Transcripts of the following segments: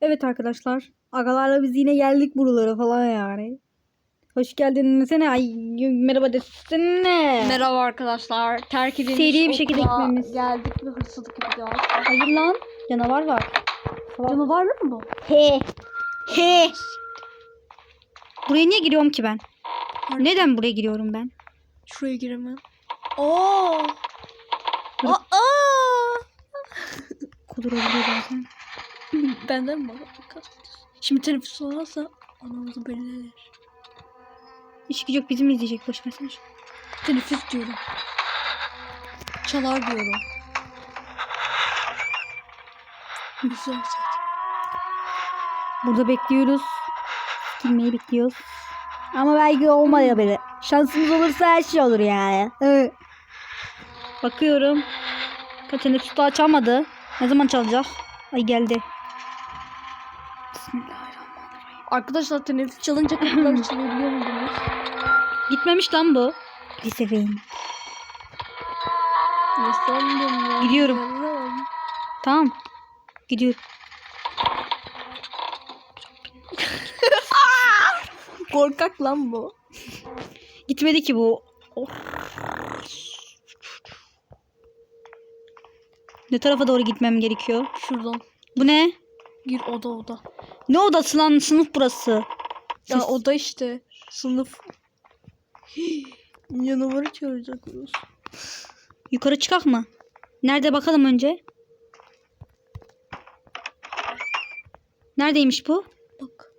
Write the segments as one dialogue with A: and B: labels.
A: Evet arkadaşlar. Agalarla biz yine geldik buralara falan yani. Hoş geldin desene. Ay merhaba desene.
B: Merhaba arkadaşlar. Terk edilmiş
A: Seri bir şekilde
B: okula
A: gitmemiz.
B: geldik ve hırsızlık yapacağız.
A: Hayır lan. Canavar var.
B: Canavar var mı?
A: He. He. Buraya niye giriyorum ki ben? Neden buraya giriyorum ben?
B: Şuraya giremem. Oo. Aa.
A: Kudurabiliyor zaten.
B: Benden mi? Şimdi teneffüs olmazsa anamızı belirler.
A: İş gücü yok bizi mi izleyecek? Boş versene. şunu.
B: Teneffüs diyorum. Çalar diyorum. Güzel zaten.
A: Burada bekliyoruz. Girmeyi bekliyoruz. Ama belki olmaya böyle. Şansımız olursa her şey olur yani. Evet. Bakıyorum. Teneffüs daha çalmadı. Ne zaman çalacak? Ay geldi. Bismillahirrahmanirrahim.
B: Arkadaşlar teneffüs çalınca kapılar açılıyor biliyor muydunuz?
A: Gitmemiş lan bu. Lisefeyim.
B: Ne sandın lan?
A: Gidiyorum.
B: Yalan.
A: Tamam. Gidiyorum.
B: Korkak lan bu.
A: Gitmedi ki bu. Of. Ne tarafa doğru gitmem gerekiyor?
B: Şuradan.
A: Bu ne?
B: Gir oda oda.
A: Ne odası lan? Sınıf burası.
B: Ya
A: Siz-
B: oda işte. Sınıf. Canavarı çağıracakmış.
A: Yukarı çıkak mı? Nerede bakalım önce? Neredeymiş bu?
B: Bak.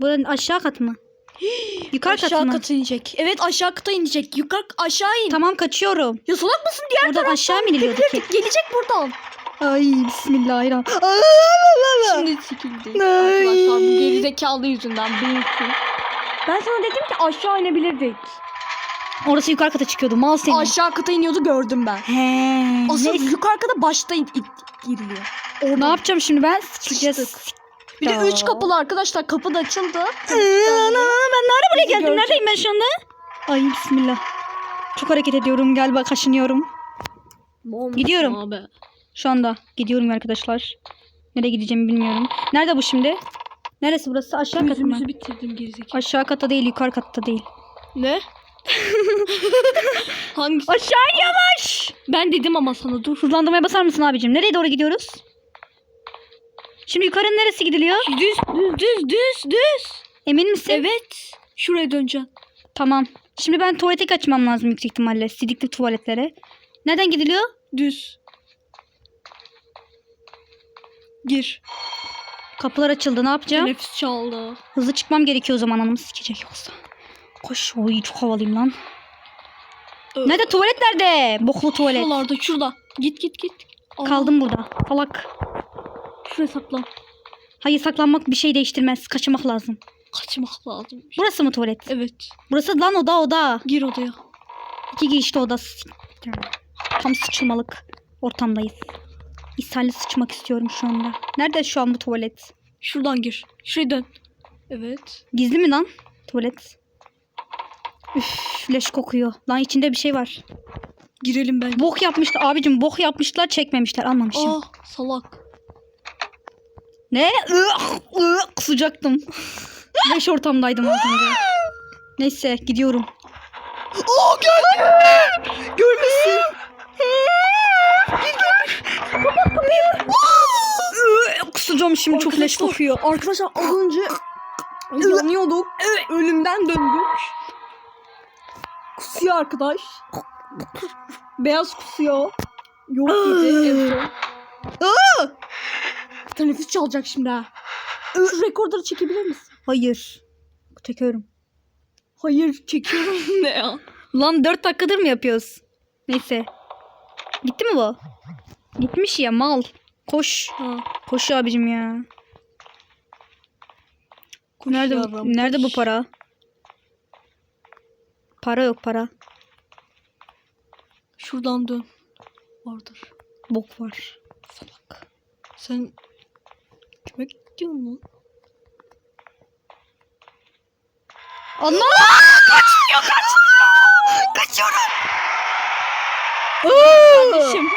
A: Buranın aşağı kat mı? Yukarı kat
B: aşağı
A: mı?
B: kata inecek. Evet aşağı kata inecek. Yukarı aşağı in.
A: Tamam kaçıyorum.
B: Ya salak mısın diğer
A: Oradan
B: taraftan?
A: aşağı mı iniliyordu ki?
B: Gelecek buradan.
A: Ay bismillahirrahmanirrahim.
B: Şimdi sikildi.
A: Ay.
B: Arkadaşlar bu gerizekalı yüzünden benimsin. Ben sana dedim ki aşağı inebilirdik.
A: Orası yukarı kata çıkıyordu. Mal seni.
B: Aşağı kata iniyordu gördüm ben.
A: He.
B: Asıl
A: Neyse.
B: yukarı kata başta in, in- giriliyor.
A: Ne yapacağım şimdi ben? Sıçacağız.
B: Sıçtık. Bir de üç kapılı arkadaşlar kapı da açıldı.
A: Ee, Ana ben nerede buraya geldim?
B: görecek.
A: Neredeyim ben şu anda? Ay bismillah. Çok hareket ediyorum. Galiba kaşınıyorum. Gidiyorum.
B: Abi.
A: Şu anda gidiyorum arkadaşlar. Nereye gideceğimi bilmiyorum. Nerede bu şimdi? Neresi burası? Aşağı kat mı?
B: Yüzümüzü bitirdim gerizekalı.
A: Aşağı katta değil, yukarı katta değil.
B: Ne? Hangisi?
A: Aşağı yavaş.
B: Ben dedim ama sana dur.
A: Hızlandırmaya basar mısın abicim? Nereye doğru gidiyoruz? Şimdi yukarının neresi gidiliyor?
B: Düz düz düz düz düz.
A: Emin misin?
B: Evet. Şuraya döneceğim.
A: Tamam. Şimdi ben tuvalete kaçmam lazım yüksek ihtimalle. Sidikli tuvaletlere. Nereden gidiliyor?
B: Düz. Gir.
A: Kapılar açıldı. Ne yapacağım?
B: Teneffüs çaldı.
A: Hızlı çıkmam gerekiyor o zaman anamı sikecek yoksa. Koş. Oy çok havalıyım lan.
B: Ö-
A: Nerede tuvalet nerede? Boklu tuvalet.
B: Şuralarda şurada. Git git git. Aa,
A: Kaldım burada. Salak.
B: Şuraya saklan.
A: Hayır saklanmak bir şey değiştirmez. Kaçmak lazım.
B: Kaçmak lazım.
A: Burası mı tuvalet?
B: Evet.
A: Burası lan oda oda.
B: Gir odaya.
A: İki girişli oda. Tam sıçılmalık ortamdayız. İshalli sıçmak istiyorum şu anda. Nerede şu an bu tuvalet?
B: Şuradan gir. Şuraya dön. Evet.
A: Gizli mi lan tuvalet? Üf leş kokuyor. Lan içinde bir şey var.
B: Girelim ben.
A: Bok yapmışlar. Abicim bok yapmışlar çekmemişler. Almamışım.
B: Aa salak.
A: Ne? Ih, ih, Kusacaktım. Leş ortamdaydım az önce. Neyse gidiyorum.
B: Aa geldi. Görmesin.
A: Kusacağım şimdi çok leş kokuyor.
B: Arkadaşlar az önce yanıyorduk. Ölümden döndük. Kusuyor arkadaş. Beyaz kusuyor. Yok yedi en son. Teneffüs çalacak şimdi ha. Şu rekorları çekebilir misin?
A: Hayır. Çekiyorum.
B: Hayır çekiyorum ne ya?
A: Lan 4 dakikadır mı yapıyoruz? Neyse. Gitti mi bu? Gitmiş ya mal. Koş.
B: Ha.
A: Koş abicim ya. Nerede bu,
B: Koşuyorum,
A: nerede bu
B: koş.
A: para? Para yok para.
B: Şuradan dön. Vardır.
A: Bok var. Salak.
B: Sen kime gidiyorsun lan?
A: Allah! Kaçmıyor kaçmıyor. Kaçıyorum.
B: Kardeşim.